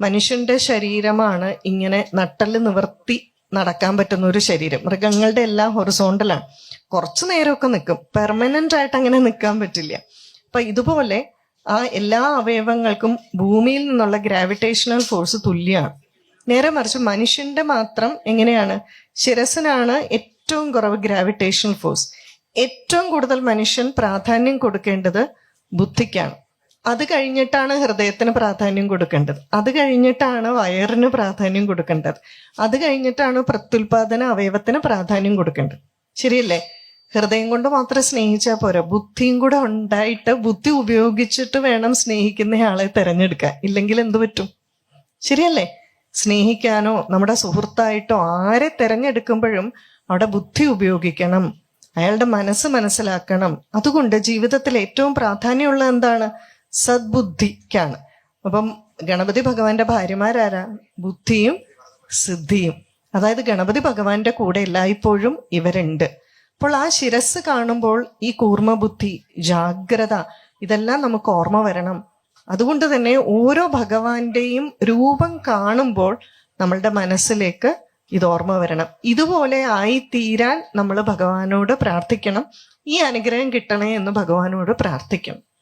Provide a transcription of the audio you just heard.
മനുഷ്യന്റെ ശരീരമാണ് ഇങ്ങനെ നട്ടൽ നിവർത്തി നടക്കാൻ പറ്റുന്ന ഒരു ശരീരം. മൃഗങ്ങളുടെ എല്ലാം ഹൊറിസോണ്ടലാണ് കുറച്ചു നേരമൊക്കെ നിൽക്കും. പെർമനന്റ് ആയിട്ട് അങ്ങനെ നിൽക്കാൻ പറ്റില്ല. അപ്പൊ ഇതുപോലെ ആ എല്ലാ അവയവങ്ങൾക്കും ഭൂമിയിൽ നിന്നുള്ള ഗ്രാവിറ്റേഷണൽ ഫോഴ്സ് തുല്യമാണ്. നേരെ മറിച്ച് മനുഷ്യന്റെ മാത്രം എങ്ങനെയാണ്? ശിരസിനാണ് ഏറ്റവും കുറവ് ഗ്രാവിറ്റേഷണൽ ഫോഴ്സ് ഏറ്റവും കൂടുതൽ മനുഷ്യൻ പ്രാധാന്യം കൊടുക്കേണ്ടത് ബുദ്ധിക്കാണ്. അത് കഴിഞ്ഞിട്ടാണ് ഹൃദയത്തിന് പ്രാധാന്യം കൊടുക്കേണ്ടത്. അത് കഴിഞ്ഞിട്ടാണ് വയറിന് പ്രാധാന്യം കൊടുക്കേണ്ടത്. അത് കഴിഞ്ഞിട്ടാണ് പ്രത്യുൽപാദന അവയവത്തിന് പ്രാധാന്യം കൊടുക്കേണ്ടത്. ശരിയല്ലേ? ഹൃദയം കൊണ്ട് മാത്രം സ്നേഹിച്ചാൽ പോരാ. ബുദ്ധിയും കൂടെ ഉണ്ടായിട്ട് ബുദ്ധി ഉപയോഗിച്ചിട്ട് വേണം സ്നേഹിക്കുന്നയാളെ തിരഞ്ഞെടുക്കാൻ. ഇല്ലെങ്കിൽ എന്തു പറ്റും? ശരിയല്ലേ? സ്നേഹിക്കാനോ നമ്മുടെ സുഹൃത്തായിട്ടോ ആരെ തിരഞ്ഞെടുക്കുമ്പോഴും അവിടെ ബുദ്ധി ഉപയോഗിക്കണം. അയാളുടെ മനസ്സ് മനസ്സിലാക്കണം. അതുകൊണ്ട് ജീവിതത്തിൽ ഏറ്റവും പ്രാധാന്യമുള്ള എന്താണ്? സദ്ബുദ്ധിക്കാണ്. അപ്പം ഗണപതി ഭഗവാന്റെ ഭാര്യമാരാരാ? ബുദ്ധിയും സിദ്ധിയും. അതായത് ഗണപതി ഭഗവാന്റെ കൂടെ എല്ലായ്പ്പോഴും ഇവരുണ്ട്. അപ്പോൾ ആ ശിരസ് കാണുമ്പോൾ ഈ കൂർമ്മ ബുദ്ധി ജാഗ്രത ഇതെല്ലാം നമുക്ക് ഓർമ്മ വരണം. അതുകൊണ്ട് തന്നെ ഓരോ ഭഗവാന്റെയും രൂപം കാണുമ്പോൾ നമ്മളുടെ മനസ്സിലേക്ക് ഇത് ഓർമ്മ വരണം. ഇതുപോലെ ആയി തീരാൻ നമ്മൾ ഭഗവാനോട് പ്രാർത്ഥിക്കണം. ഈ അനുഗ്രഹം കിട്ടണേ എന്ന് ഭഗവാനോട് പ്രാർത്ഥിക്കണം.